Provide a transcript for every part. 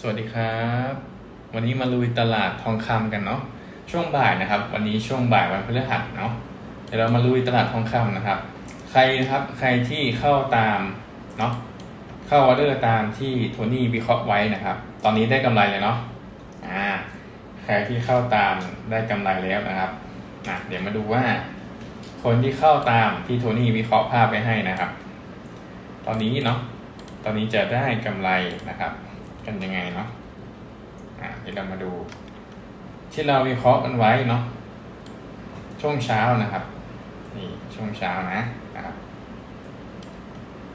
สวัสดีครับ วันนี้มาลุยตลาดทองคำกันเนาะช่วงบ่ายนะครับ วันนี้ช่วงบ่ายวันพฤหัสเนาะเดี๋ยวเรามาลุยตลาดทองคำนะครับ ใครนะครับใครที่เข้าตามเนาะเข้าออเดอร์ตามที่โทนี่วิเคราะห์ไว้นะครับ ตอนนี้ได้กำไรเลยเนาะอ่าใครที่เข้าตามได้กำไรแล้วนะครับอะเดี๋ยวมาดูว่า คนที่เข้าตามที่โทนี่วิเคราะห์ภาพไปให้นะครับ ตอนนี้เนาะตอนนี้จะได้กำไรนะครับ กันยังไงเนาะอ่าเดี๋ยวเรามาดู ที่เราวิเคราะห์กันไว้เนาะช่วงเช้านะครับนี่ช่วงเช้านะนะครับ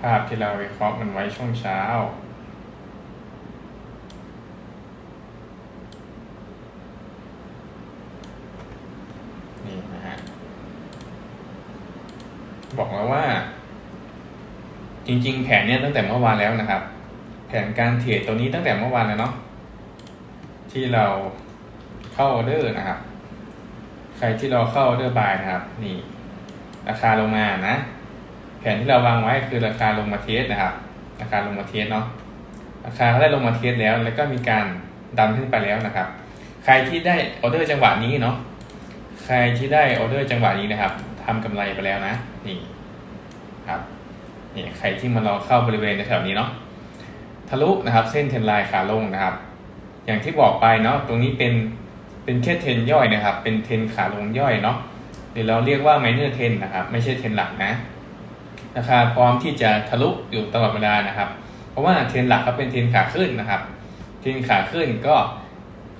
ภาพที่เราวิเคราะห์กันไว้ช่วงเช้านี่นะฮะบอกแล้วว่า จริง ๆ แผนเนี้ยตั้งแต่เมื่อวานแล้วนะครับ แผนการเทรดตัวนี้ตั้งแต่เมื่อวานแล้วเนาะที่เราเข้าออเดอร์นะครับ ใครที่เราเข้าออเดอร์บายนะครับ นี่ ราคาลงมานะ แผนที่เราวางไว้คือราคาลงมาเทสนะครับ ราคาลงมาเทสเนาะราคาได้ลงมาเทสแล้ว แล้วก็มีการดันขึ้นไปแล้วนะครับ ใครที่ได้ออเดอร์จังหวะนี้เนาะใครที่ได้ออเดอร์จังหวะนี้นะครับทำกำไรไปแล้วนะ นี่ครับนี่ใครที่มารอเข้าบริเวณแถวๆนี้เนาะ ทะลุนะครับ เส้นเทนไลน์ขาลงนะครับ อย่างที่บอกไปเนาะตรงนี้เป็นเป็นแค่เทนย่อยนะครับ เป็นเทนขาลงย่อยเนาะหรือเราเรียกว่าไมเนอร์เทนนะครับ ไม่ใช่เทนหลักนะราคาพร้อมที่จะทะลุอยู่ตลอดเวลานะครับ เพราะว่าเทนหลักเขาเป็นเทนขาขึ้นนะครับ เทนขาขึ้นก็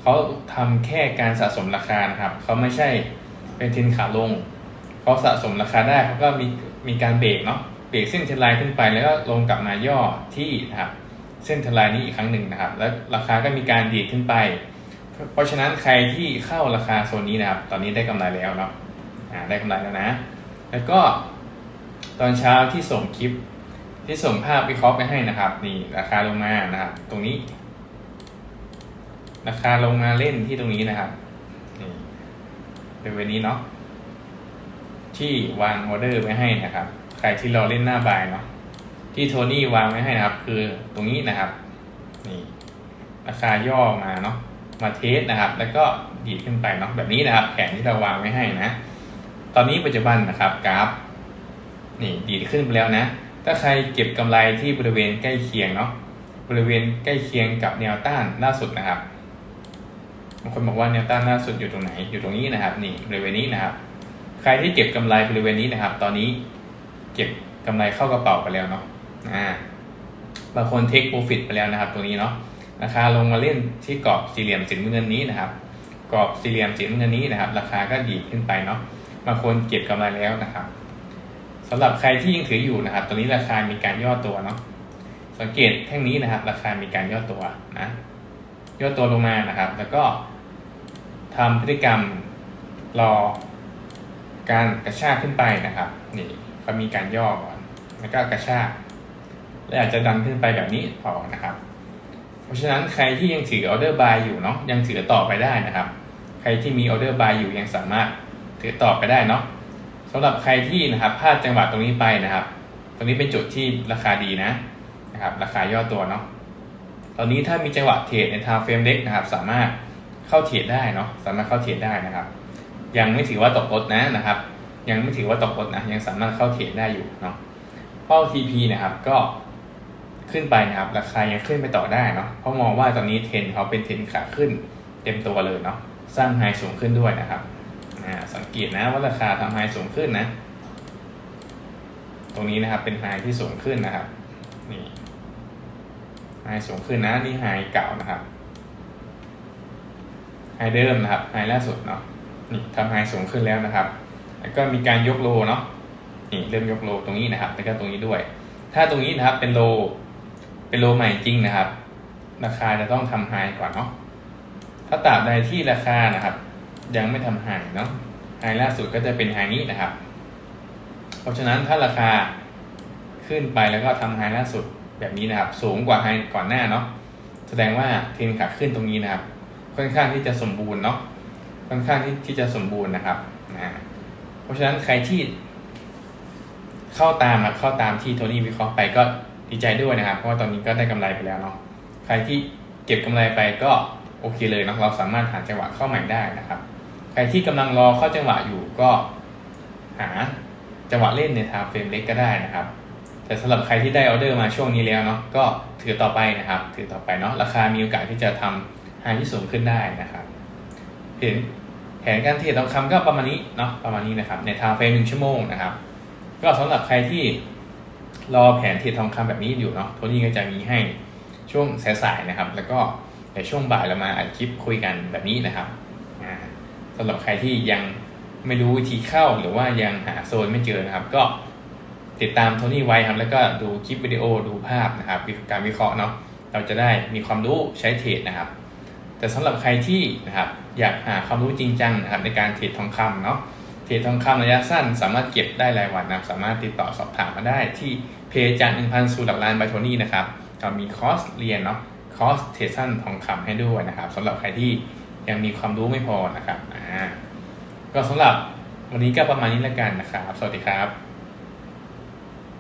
เขาทำแค่การสะสมราคานะครับเขาไม่ใช่เป็นเทนขาลงเขาสะสมราคาได้เขาก็มีมีการเบรกเนาะเบรกเส้นเทนไลน์ขึ้นไปแล้วก็ลงกลับมาย่อที่นะครับ เส้นทลายนี้อีกครั้งหนึ่งนะครับ แล้วราคาก็มีการดีดขึ้นไป เพราะฉะนั้นใครที่เข้าราคาโซนนี้นะครับ ตอนนี้ได้กำไรแล้วเนาะได้กำไรแล้วนะ แล้วก็ตอนเช้าที่ส่งคลิปที่ส่งภาพวิเคราะห์ไปให้นะครับ นี่ราคาลงมานะครับ ตรงนี้ ราคาลงมาเล่นที่ตรงนี้นะครับนี่เป็นวันนี้เนาะที่วางออเดอร์ไว้ให้นะครับ ใครที่รอเล่นหน้าบายเนาะ ที่โทนี่วางไว้ให้นะครับ คือตรงนี้นะครับนี่ราคาย่อมาเนาะมาเทสนะครับ แล้วก็ดีดขึ้นไปเนาะแบบนี้นะครับ แผนที่เราวางไว้ให้นะ ตอนนี้ปัจจุบันนะครับกราฟนี่ดีดขึ้นไปแล้วนะ ถ้าใครเก็บกำไรที่บริเวณใกล้เคียงเนาะบริเวณใกล้เคียงกับแนวต้านล่าสุดนะครับบางคนบอกว่าแนวต้านล่าสุดอยู่ตรงไหนอยู่ตรงนี้นะครับ นี่บริเวณนี้นะครับ ใครที่เก็บกำไรบริเวณนี้นะครับ ตอนนี้เก็บกำไรเข้ากระเป๋าไปแล้วเนาะ อ่าบางคนเทคโปรฟิตไปแล้วนะครับ ตัวนี้เนาะราคาลงมาเล่นที่กรอบสี่เหลี่ยมสีน้ำเงินนี้นะครับ กรอบสี่เหลี่ยมสีน้ำเงินนี้นะครับ ราคาก็ดีขึ้นไปเนาะบางคนเก็บกำไรแล้วนะครับสำหรับใครที่ยังถืออยู่นะครับ ตัวนี้ราคามีการย่อตัวเนาะสังเกตแท่งนี้นะครับ ราคามีการย่อตัวนะย่อตัวลงมานะครับ แล้วก็ทำพฤติกรรมรอการกระชากขึ้นไปนะครับ นี่เขามีการย่อก่อน แล้วก็กระชาก และอาจจะดันขึ้นไปแบบนี้พอนะครับ เพราะฉะนั้นใครที่ยังถือออเดอร์บายอยู่เนาะยังถือต่อไปได้นะครับ ใครที่มีออเดอร์บายอยู่ยังสามารถถือต่อไปได้เนาะสำหรับใครที่นะครับพลาดจังหวะตรงนี้ไปนะครับ ตรงนี้เป็นจุดที่ราคาดีนะนะครับ ราคาย่อตัวเนาะตอนนี้ถ้ามีจังหวะเทรดในทางเฟรมเล็กนะครับ สามารถเข้าเทรดได้เนาะสามารถเข้าเทรดได้นะครับ ยังไม่ถือว่าตกรถนะนะครับ ยังไม่ถือว่าตกรถนะยังสามารถเข้าเทรดได้อยู่เนาะเป้า TP นะครับก็ ขึ้นไปนะครับ ราคายังขึ้นไปต่อได้เนาะเพราะมองว่าตอนนี้เทรนเขาเป็นเทรนขาขึ้นเต็มตัวเลยเนาะสร้างไฮสูงขึ้นด้วยนะครับสังเกตนะว่าราคาทำไฮสูงขึ้นนะ ตรงนี้นะครับเป็นไฮที่สูงขึ้นนะครับนี่ไฮสูงขึ้นนะนี่ไฮเก่านะครับไฮเดิมนะครับไฮล่าสุดเนาะนี่ทำไฮสูงขึ้นแล้วนะครับ แล้วก็มีการยกโลเนาะนี่เริ่มยกโลตรงนี้นะครับ แล้วก็ตรงนี้ด้วย ถ้าตรงนี้นะครับเป็นโล เป็นโลใหม่จริงนะครับ ราคาจะต้องทำไฮก่อนเนาะถ้าตราบใดที่ราคานะครับ ยังไม่ทำไฮเนาะไฮล่าสุดก็จะเป็นไฮนี้นะครับ เพราะฉะนั้นถ้าราคาขึ้นไปแล้วก็ทำไฮล่าสุดแบบนี้นะครับ สูงกว่าไฮก่อนหน้าเนาะแสดงว่าเทรนขาขึ้นตรงนี้นะครับ ค่อนข้างที่จะสมบูรณ์เนาะค่อนข้างที่ที่จะสมบูรณ์นะครับนะเพราะฉะนั้นใครที่เข้าตามครับเข้าตามที่โทนี่วิเคราะห์ไปก็ ดีใจด้วยนะครับ เพราะว่าตอนนี้ก็ได้กำไรไปแล้วเนาะใครที่เก็บก็บกำไรไปก็โอเคเลยเนาะเราสามารถหาจังหวะเข้าใหม่ได้นะครับ ใครที่กำลังรอเข้าจังหวะอยู่ก็หาจังหวะเล่นในทางเฟรมเล็กก็ได้นะครับ แต่สำหรับใครที่ได้ออเดอร์มาช่วงนี้แล้วเนาะก็ถือต่อไปนะครับ ถือต่อไปเนาะราคามีโอกาสที่จะทำไฮที่สูงขึ้นได้นะครับ เห็นแผนการเทรดทองคำก็ประมาณนี้เนาะประมาณนี้นะครับ ในทางเฟรมหนึ่งชั่วโมงนะครับ ก็สำหรับใครที่ รอแผนเทรดทองคำแบบนี้อยู่เนาะโทนี่ก็จะมีให้ช่วงสายๆนะครับ แล้วก็ในช่วงบ่ายเรามาอัดคลิปคุยกันแบบนี้นะครับอ่าสำหรับใครที่ยังไม่รู้วิธีเข้าหรือว่ายังหาโซนไม่เจอนะครับ ก็ติดตามโทนี่ไว้ครับ แล้วก็ดูคลิปวิดีโอดูภาพนะครับการวิเคราะห์เนาะเราจะได้มีความรู้ใช้เทรดนะครับ แต่สำหรับใครที่นะครับอยากหาความรู้จริงจังนะครับในการเทรดทองคำเนาะ เทรดทองคำระยะสั้น สามารถเก็บได้รายวันนะสามารถติดต่อสอบถามมาได้ที่เพจจาก1,000สู่หลักล้านบายโทนี่นะครับเรามีคอร์สเรียนเนาะคอร์สเทรดสั้นทองคำให้ด้วยนะครับสำหรับใครที่ยังมีความรู้ไม่พอนะครับอ่าก็สำหรับวันนี้ก็ประมาณนี้แล้วกันนะครับ สวัสดีครับ